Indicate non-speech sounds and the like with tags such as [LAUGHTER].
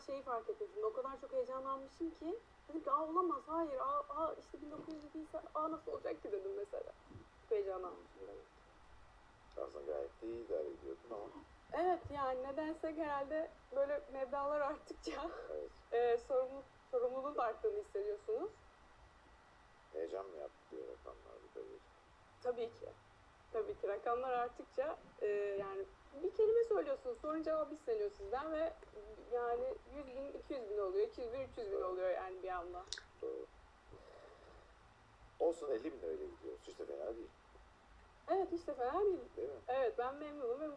şeyi fark ettim o kadar çok heyecanlanmışım ki dedim ki aa olamaz hayır aa, aa işte 1907 ise aa nasıl olacak ki dedim mesela. Çok heyecanlanmışım demek. Aslında gayet de iyi idare ediyordun ama. Evet yani nedense herhalde böyle meblağlar arttıkça Evet. [LAUGHS] e, sorumluluk, sorumluluğun da arttığını hissediyorsunuz. Heyecan mı yaptı diyor rakamlar bu da bir. Tabii ki. Tabii ki rakamlar arttıkça e, yani söylüyorsunuz sorun cevabı isteniyor sizden ve yani 100 bin 200 bin oluyor 200 bin 300 bin oluyor yani bir anda. Doğru. Olsun 50 bin öyle gidiyoruz. İşte fena değil. Evet işte fena değil. Değil mi? Evet ben memnunum ve